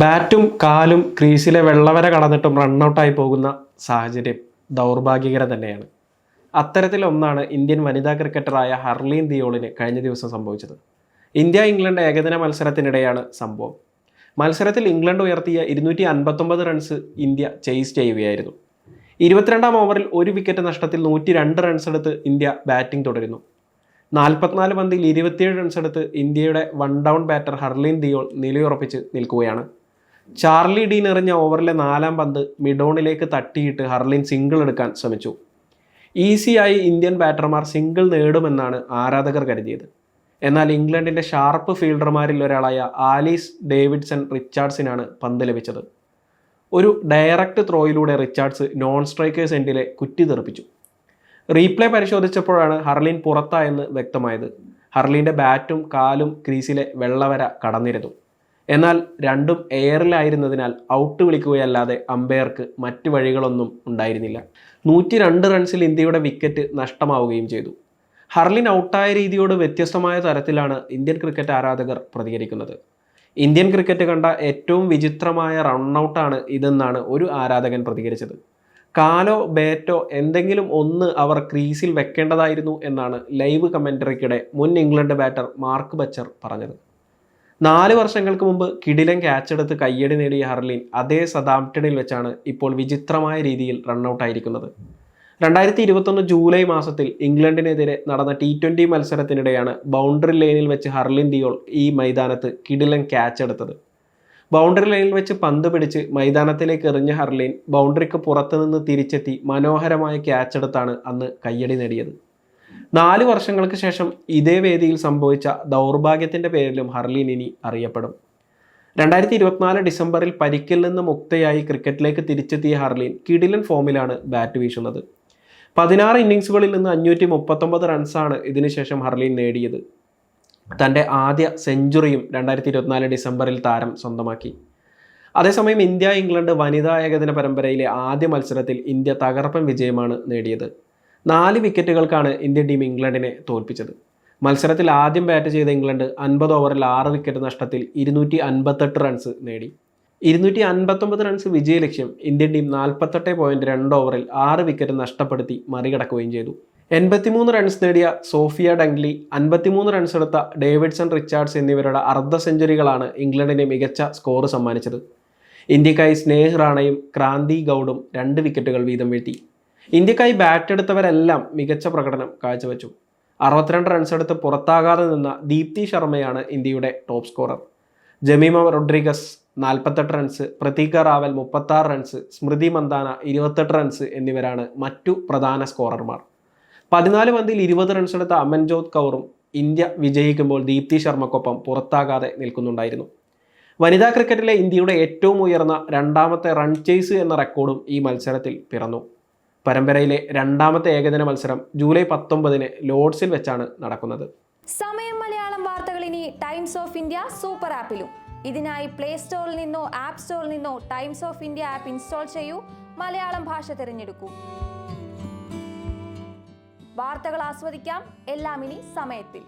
ബാറ്റും കാലും ക്രീസിലെ വെള്ളവര കടന്നിട്ടും റണ്ണൗട്ടായി പോകുന്ന സാഹചര്യം ദൗർഭാഗ്യകരം തന്നെയാണ്. അത്തരത്തിലൊന്നാണ് ഇന്ത്യൻ വനിതാ ക്രിക്കറ്ററായ ഹർലീൻ ദിയോളിന് കഴിഞ്ഞ ദിവസം സംഭവിച്ചത്. ഇന്ത്യ ഇംഗ്ലണ്ട് ഏകദിന മത്സരത്തിനിടെയാണ് സംഭവം. മത്സരത്തിൽ ഇംഗ്ലണ്ട് ഉയർത്തിയ ഇരുന്നൂറ്റി അൻപത്തൊമ്പത് റൺസ് ഇന്ത്യ ചേസ് ചെയ്യുകയായിരുന്നു. ഇരുപത്തിരണ്ടാം ഓവറിൽ ഒരു വിക്കറ്റ് നഷ്ടത്തിൽ നൂറ്റി രണ്ട് റൺസ് എടുത്ത് ഇന്ത്യ ബാറ്റിംഗ് തുടരുന്നു. നാൽപ്പത്തിനാല് പന്തിൽ ഇരുപത്തിയേഴ് റൺസ് എടുത്ത് ഇന്ത്യയുടെ one down batter Harleen Deol നിലയുറപ്പിച്ച് നിൽക്കുകയാണ്. ചാർലി ഡീൻ എറിഞ്ഞ ഓവറിലെ നാലാം പന്ത് മിഡോണിലേക്ക് തട്ടിയിട്ട് ഹർലിൻ സിംഗിൾ എടുക്കാൻ ശ്രമിച്ചു. ഈസിയായി ഇന്ത്യൻ ബാറ്റർമാർ സിംഗിൾ നേടുമെന്നാണ് ആരാധകർ കരുതിയത്. എന്നാൽ ഇംഗ്ലണ്ടിന്റെ ഷാർപ്പ് ഫീൽഡർമാരിൽ ഒരാളായ ആലീസ് ഡേവിഡ്സൺ റിച്ചാർഡ്സിനാണ് പന്ത് ലഭിച്ചത്. ഒരു ഡയറക്റ്റ് ത്രോയിലൂടെ റിച്ചാർഡ്സ് നോൺ സ്ട്രൈക്കേഴ്സ് എൻഡിലെ കുറ്റി തെറിപ്പിച്ചു. റീപ്ലേ പരിശോധിച്ചപ്പോഴാണ് ഹർലിൻ പുറത്തായെന്ന് വ്യക്തമായത്. ഹർലിന്റെ ബാറ്റും കാലും ക്രീസിലെ വെള്ളവര കടന്നിരുന്നു. എന്നാൽ രണ്ടും എയറിലായിരുന്നതിനാൽ ഔട്ട് വിളിക്കുകയല്ലാതെ അമ്പയർക്ക് മറ്റു വഴികളൊന്നും ഉണ്ടായിരുന്നില്ല. നൂറ്റി രണ്ട് റൺസിൽ ഇന്ത്യയുടെ വിക്കറ്റ് നഷ്ടമാവുകയും ചെയ്തു. ഹർലിൻ ഔട്ടായ രീതിയോട് വ്യത്യസ്തമായ തരത്തിലാണ് ഇന്ത്യൻ ക്രിക്കറ്റ് ആരാധകർ പ്രതികരിക്കുന്നത്. ഇന്ത്യൻ ക്രിക്കറ്റ് കണ്ട ഏറ്റവും വിചിത്രമായ റണ്ണൗട്ടാണ് ഇതെന്നാണ് ഒരു ആരാധകൻ പ്രതികരിച്ചത്. കാലോ ബാറ്റോ എന്തെങ്കിലും ഒന്ന് അവർ ക്രീസിൽ വെക്കേണ്ടതായിരുന്നു എന്നാണ് ലൈവ് കമന്ററിക്കിടെ മുൻ ഇംഗ്ലണ്ട് ബാറ്റർ മാർക്ക് ബച്ചർ പറഞ്ഞത്. നാല് വർഷങ്ങൾക്ക് മുമ്പ് കിടിലൻ ക്യാച്ച് എടുത്ത് കയ്യടി നേടിയ ഹർലിൻ അതേ സതാംപ്ടണിൽ വെച്ചാണ് ഇപ്പോൾ വിചിത്രമായ രീതിയിൽ റണ്ണൌട്ടായിരിക്കുന്നത് രണ്ടായിരത്തി ഇരുപത്തൊന്ന് ജൂലൈ മാസത്തിൽ ഇംഗ്ലണ്ടിനെതിരെ നടന്ന ടി ട്വന്റി മത്സരത്തിനിടെയാണ് ബൗണ്ടറി ലൈനിൽ വെച്ച് ഹർലിൻ ദിയോൾ ഈ മൈതാനത്ത് കിടിലൻ ക്യാച്ച് എടുത്തത്. ബൗണ്ടറി ലൈനിൽ വെച്ച് പന്ത് പിടിച്ച് മൈതാനത്തിലേക്ക് എറിഞ്ഞ ഹർലിൻ ബൗണ്ടറിക്ക് പുറത്തുനിന്ന് തിരിച്ചെത്തി മനോഹരമായ ക്യാച്ച് എടുത്താണ് അന്ന് കയ്യടി നേടിയത്. നാല് വർഷങ്ങൾക്ക് ശേഷം ഇതേ വേദിയിൽ സംഭവിച്ച ദൗർഭാഗ്യത്തിന്റെ പേരിലും ഹർലിൻ ഇനി അറിയപ്പെടും. രണ്ടായിരത്തി ഇരുപത്തിനാല് ഡിസംബറിൽ പരിക്കിൽ നിന്ന് മുക്തയായി ക്രിക്കറ്റിലേക്ക് തിരിച്ചെത്തിയ ഹർലിൻ കിടിലൻ ഫോമിലാണ് ബാറ്റ് വീശുന്നത്. പതിനാറ് ഇന്നിങ്സുകളിൽ നിന്ന് അഞ്ഞൂറ്റി മുപ്പത്തൊമ്പത് റൺസാണ് ഇതിനുശേഷം ഹർലിൻ നേടിയത്. തന്റെ ആദ്യ സെഞ്ചുറിയും രണ്ടായിരത്തി ഇരുപത്തിനാല് ഡിസംബറിൽ താരം സ്വന്തമാക്കി. അതേസമയം ഇന്ത്യ ഇംഗ്ലണ്ട് വനിതാ ഏകദിന പരമ്പരയിലെ ആദ്യ മത്സരത്തിൽ ഇന്ത്യ തകർപ്പൻ വിജയമാണ് നേടിയത്. നാല് വിക്കറ്റുകൾക്കാണ് ഇന്ത്യൻ ടീം ഇംഗ്ലണ്ടിനെ തോൽപ്പിച്ചത്. മത്സരത്തിൽ ആദ്യം ബാറ്റ് ചെയ്ത ഇംഗ്ലണ്ട് അൻപത് ഓവറിൽ ആറ് വിക്കറ്റ് നഷ്ടത്തിൽ ഇരുന്നൂറ്റി അൻപത്തെട്ട് റൺസ് നേടി. ഇരുന്നൂറ്റി അൻപത്തൊമ്പത് റൺസ് വിജയലക്ഷ്യം ഇന്ത്യൻ ടീം നാൽപ്പത്തെട്ട് പോയിന്റ് രണ്ട് ഓവറിൽ ആറ് വിക്കറ്റ് നഷ്ടപ്പെടുത്തി മറികടക്കുകയും ചെയ്തു. എൺപത്തിമൂന്ന് റൺസ് നേടിയ സോഫിയ ഡംഗ്ലി അൻപത്തിമൂന്ന് റൺസ് എടുത്ത ഡേവിഡ്സൺ റിച്ചാർഡ്സ് എന്നിവരുടെ അർദ്ധ സെഞ്ചുറികളാണ് ഇംഗ്ലണ്ടിന് മികച്ച സ്കോർ സമ്മാനിച്ചത്. ഇന്ത്യക്കായി സ്നേഹ് റാണയും ക്രാന്തി ഗൗഡും രണ്ട് വിക്കറ്റുകൾ വീതം വീഴ്ത്തി. ഇന്ത്യക്കായി ബാറ്റ് എടുത്തവരെല്ലാം മികച്ച പ്രകടനം കാഴ്ചവെച്ചു. അറുപത്തിരണ്ട് റൺസ് എടുത്ത് പുറത്താകാതെ നിന്ന ദീപ്തി ശർമ്മയാണ് ഇന്ത്യയുടെ ടോപ്പ് സ്കോറർ ജമീമ റോഡ്രിഗസ് നാൽപ്പത്തെട്ട് റൺസ് പ്രതീക റാവൽ മുപ്പത്താറ് റൺസ് സ്മൃതി മന്ദാന ഇരുപത്തെട്ട് റൺസ് എന്നിവരാണ് മറ്റു പ്രധാന സ്കോറർമാർ പതിനാല് പന്തിൽ ഇരുപത് റൺസ് എടുത്ത അമൻജോത് കൗറും ഇന്ത്യ വിജയിക്കുമ്പോൾ ദീപ്തി ശർമ്മക്കൊപ്പം പുറത്താകാതെ നിൽക്കുന്നുണ്ടായിരുന്നു. വനിതാ ക്രിക്കറ്റിലെ ഇന്ത്യയുടെ ഏറ്റവും ഉയർന്ന രണ്ടാമത്തെ റൺ ചേസ് എന്ന റെക്കോർഡും ഈ മത്സരത്തിൽ പിറന്നു. പരമ്പരയിലെ രണ്ടാമത്തെ ഏകദിന മത്സരം ജൂലൈ പത്തൊമ്പതിന് ലോഡ്സിൽ വെച്ചാണ് നടക്കുന്നത്. സമയം മലയാളം വാർത്തകൾ ഇനി ടൈംസ് ഓഫ് ഇന്ത്യ സൂപ്പർ ആപ്പിലും. ഇതിനായി പ്ലേ സ്റ്റോറിൽ നിന്നോ ആപ്പ് സ്റ്റോറിൽ നിന്നോ Times of India app install ചെയ്യൂ. മലയാളം ഭാഷ തിരഞ്ഞെടുക്കൂ. വാർത്തകൾ ആസ്വദിക്കാം. എല്ലാം ഇനി സമയത്തിൽ.